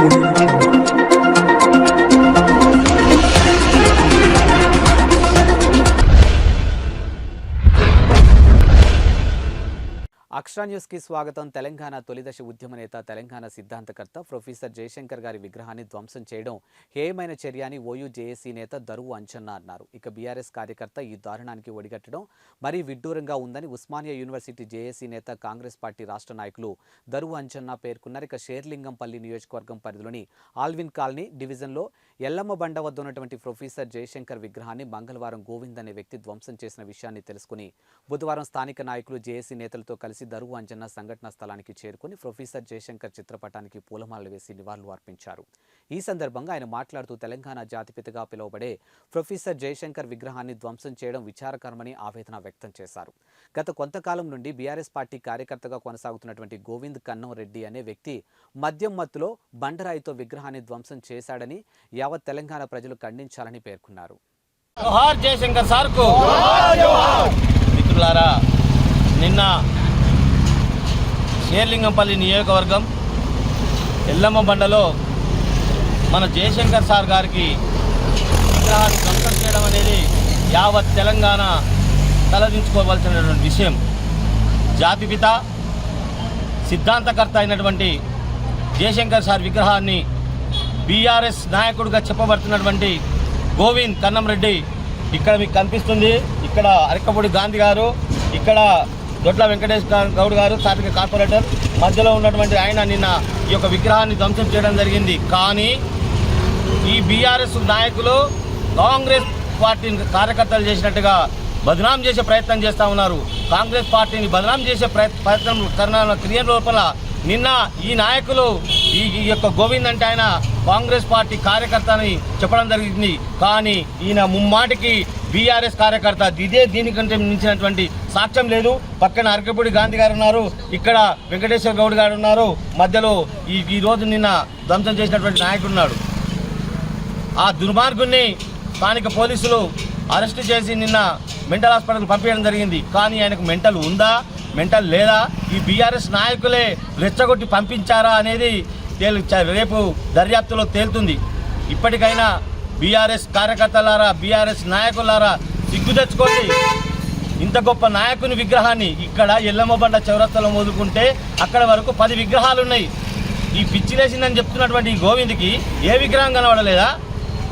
Thank you. అక్షరా న్యూస్కి స్వాగతం. తెలంగాణ తొలిదశ ఉద్యమ నేత తెలంగాణ సిద్ధాంతకర్త ప్రొఫెసర్ జయశంకర్ గారి విగ్రహాన్ని ధ్వంసం చేయడం హేయమైన చర్య అని ఓయూ జేఏసీ నేత దరువు అంచనా అన్నారు. ఇక బీఆర్ఎస్ కార్యకర్త ఈ దారుణానికి ఒడిగట్టడం మరీ విడ్డూరంగా ఉందని ఉస్మానియా యూనివర్సిటీ జేఏసీ నేత కాంగ్రెస్ పార్టీ రాష్ట్ర నాయకులు దరువు అంచనా పేర్కొన్నారు. ఇక షేర్లింగంపల్లి నియోజకవర్గం పరిధిలోని ఆల్విన్ కాలనీ డివిజన్లో ఎల్లమ్మ బండ వద్ద ఉన్నటువంటి ప్రొఫెసర్ జయశంకర్ విగ్రహాన్ని మంగళవారం గోవింద్ అనే వ్యక్తి ధ్వంసం చేసిన విషయాన్ని తెలుసుకుని బుధవారం స్థానిక నాయకులు జేఏసీ నేతలతో కలిసి దరువు అంజన్న సంఘటనా స్థలానికి చేరుకుని ప్రొఫెసర్ జయశంకర్ చిత్రపటానికి పూలమాలలు వేసి నివాళులు అర్పించారు. ఈ సందర్భంగా ఆయన మాట్లాడుతూ తెలంగాణ జాతిపితగా పిలువబడే ప్రొఫెసర్ జయశంకర్ విగ్రహాన్ని ధ్వంసం చేయడం విచారకరమని ఆవేదన వ్యక్తం చేశారు. గత కొంతకాలం నుండి బీఆర్ఎస్ పార్టీ కార్యకర్తగా కొనసాగుతున్నటువంటి గోవింద్ కన్నం రెడ్డి అనే వ్యక్తి మద్యం మత్తులో బండరాయితో విగ్రహాన్ని ధ్వంసం చేశాడని యావత్ తెలంగాణ ప్రజలు ఖండించాలని పేర్కొన్నారు. జయశంకర్ సార్కు మిత్రులారా నిన్న షేర్లింగంపల్లి నియోజకవర్గం ఎల్లమ్మ బండలో మన జయశంకర్ సార్ గారికి విగ్రహాన్ని ధ్వంసం చేయడం అనేది యావత్ తెలంగాణ తలదించుకోవాల్సినటువంటి విషయం. జాతిపిత సిద్ధాంతకర్త అయినటువంటి జయశంకర్ సార్ విగ్రహాన్ని బీఆర్ఎస్ నాయకుడిగా చెప్పబడుతున్నటువంటి గోవింద్ కన్నంరెడ్డి ఇక్కడ మీకు కనిపిస్తుంది. ఇక్కడ అరకపూడి గాంధీ గారు ఇక్కడ దొడ్ల వెంకటేష్ గౌడ్ గారు స్థానిక కార్పొరేటర్. మధ్యలో ఉన్నటువంటి ఆయన నిన్న ఈ యొక్క విగ్రహాన్ని ధ్వంసం చేయడం జరిగింది. కానీ ఈ బీఆర్ఎస్ నాయకులు కాంగ్రెస్ పార్టీ కార్యకర్తలు చేసినట్టుగా బదనాం చేసే ప్రయత్నం చేస్తూ ఉన్నారు. కాంగ్రెస్ పార్టీని బదనాం చేసే ప్రయత్- ప్రయత్నం కర్ణ క్రియ లోపల నిన్న ఈ నాయకులు ఈ యొక్క గోవింద్ అంటే ఆయన కాంగ్రెస్ పార్టీ కార్యకర్త అని చెప్పడం జరిగింది. కానీ ఈయన ముమ్మాటికి బీఆర్ఎస్ కార్యకర్త. ఇదే దీనికంటే మించినటువంటి సాక్ష్యం లేదు. పక్కన అరకపూడి గాంధీ గారు ఉన్నారు. ఇక్కడ వెంకటేశ్వర గౌడ్ గారు ఉన్నారు. మధ్యలో ఈ ఈ రోజు నిన్న ధ్వంసం చేసినటువంటి నాయకుడు ఉన్నాడు. ఆ దుర్మార్గుణ్ణి స్థానిక పోలీసులు అరెస్ట్ చేసి నిన్న మెంటల్ హాస్పిటల్ పంపించడం జరిగింది. కానీ ఆయనకు మెంటల్ ఉందా? మెంటల్ లేదా? ఈ బీఆర్ఎస్ నాయకులే రెచ్చగొట్టి పంపించారా అనేది తేలు చ- రేపు దర్యాప్తులో తేలుతుంది. ఇప్పటికైనా బీఆర్ఎస్ కార్యకర్తలారా బీఆర్ఎస్ నాయకులారా సిగ్గు తెచ్చుకోండి. ఇంత గొప్ప నాయకుని విగ్రహాన్ని ఇక్కడ ఎల్లమ్మబండ చౌరస్తలో మొదలుకుంటే అక్కడ వరకు పది విగ్రహాలు ఉన్నాయి ఈ పిచ్చిలేసిందని చెప్తున్నటువంటి ఈ గోవింద్కి ఏ విగ్రహం కనబడలేదా?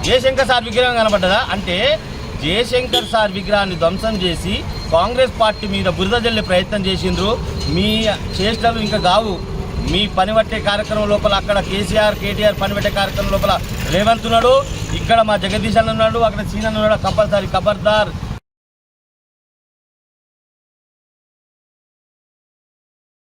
జయశంకర్ సార్ విగ్రహం కనబడ్డదా? అంటే జయశంకర్ సార్ విగ్రహాన్ని ధ్వంసం చేసి కాంగ్రెస్ పార్టీ మీద బురద జల్లే ప్రయత్నం చేసిండ్రు. మీ చేష్టలు ఇంకా కావు మీ పనిబట్టే కార్యక్రమం లోపల అక్కడ కేసీఆర్ కేటీఆర్ పనిబట్టే కార్యక్రమం లోపల రేవంత్ ఉన్నాడు. ఇక్కడ మా జగదీశ్ అన్న ఉన్నాడు అక్కడ సీనన్ ఉన్నాడు కంపల్సరీ కబర్దార్.